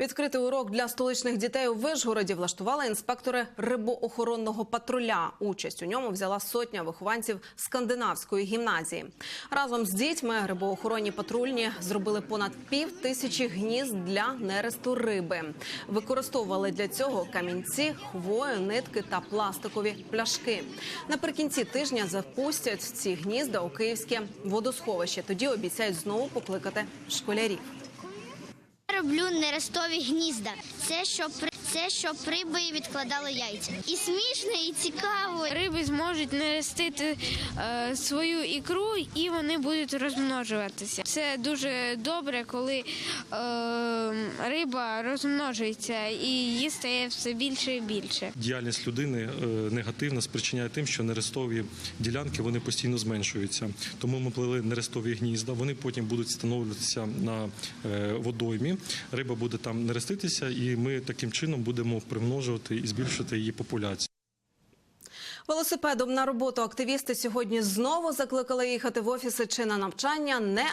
Відкритий урок для столичних дітей у Вишгороді влаштували інспектори рибоохоронного патруля. Участь у ньому взяла сотня вихованців скандинавської гімназії. Разом з дітьми рибоохоронні патрульні зробили понад пів тисячі гнізд для нересту риби. Використовували для цього камінці, хвою, нитки та пластикові пляшки. Наприкінці тижня запустять ці гнізда у київське водосховище. Тоді обіцяють знову покликати школярів. Роблю нерестові гнізда. Це що при- це що риби відкладали яйця. І смішно, і цікаво. Риби зможуть нерестити е, свою ікру і вони будуть розмножуватися. Це дуже добре, коли е, риба розмножується і її стає все більше і більше. Діяльність людини е, негативно спричиняє тим, що нерестові ділянки вони постійно зменшуються. Тому ми плели нерестові гнізда. Вони потім будуть встановлюватися на водоймі. Риба буде там нереститися, і ми таким чином будемо примножувати і збільшувати її популяцію. Велосипедом на роботу активісти сьогодні знову закликали їхати в офіси чи на навчання, не